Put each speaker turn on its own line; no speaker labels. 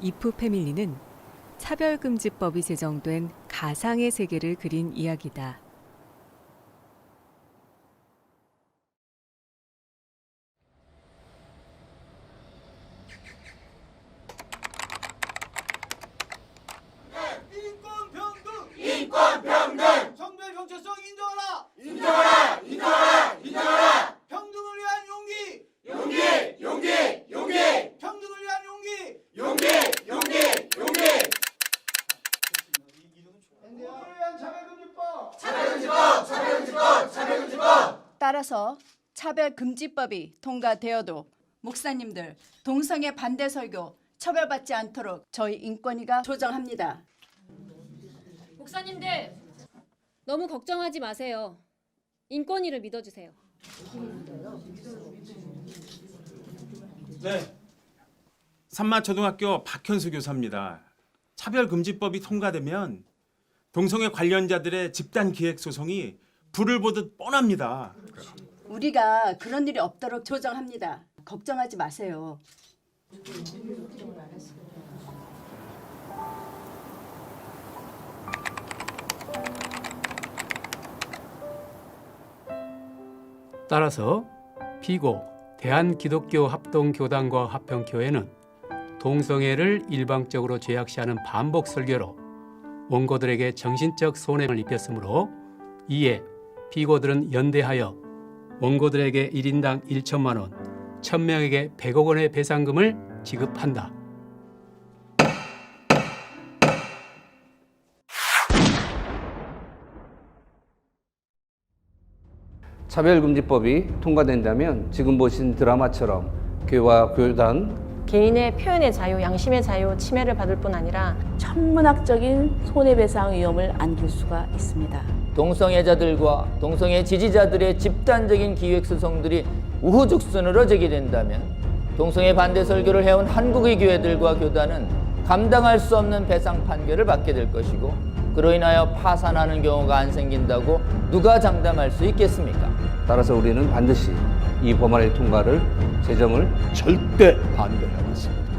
이프 패밀리는 차별금지법이 제정된 가상의 세계를 그린 이야기다.
인권 평등! 인권 평등! 성별 정체성 인정하라! 인정하라! 인정하라! 인정하라! 평등을 위한 용기! 용기! 용기! 용기! 평등을 위한 용기! 용기 용기 용기 평등을 위한 차별금지법 차별금지법 차별금지법 차별금지법
따라서 차별금지법이 통과되어도 목사님들 동성애 반대 설교 처벌받지 않도록 저희 인권위가 조정합니다.
목사님들 너무 걱정하지 마세요. 인권위를 믿어주세요.
네. 산마초등학교 박현수 교사입니다. 차별금지법이 통과되면 동성애 관련자들의 집단 기획 소송이 불을 보듯 뻔합니다.
우리가 그런 일이 없도록 조정합니다. 걱정하지 마세요.
따라서 피고 대한기독교 합동교단과 합평교회는 동성애를 일방적으로 죄악시하는 반복 설교로 원고들에게 정신적 손해를 입혔으므로 이에 피고들은 연대하여 원고들에게 1인당 1천만 원, 1000명에게 100억 원의 배상금을 지급한다.
차별금지법이 통과된다면 지금 보신 드라마처럼 교회와 교단
개인의 표현의 자유, 양심의 자유 침해를 받을 뿐 아니라
천문학적인 손해배상 위험을 안길 수가 있습니다.
동성애자들과 동성애 지지자들의 집단적인 기획 소송들이 우후죽순으로 제기된다면 동성애 반대 설교를 해온 한국의 교회들과 교단은 감당할 수 없는 배상 판결을 받게 될 것이고 그로 인하여 파산하는 경우가 안 생긴다고 누가 장담할 수 있겠습니까?
따라서 우리는 반드시 이 법안의 통과를 제정을
절대 반대하겠습니다.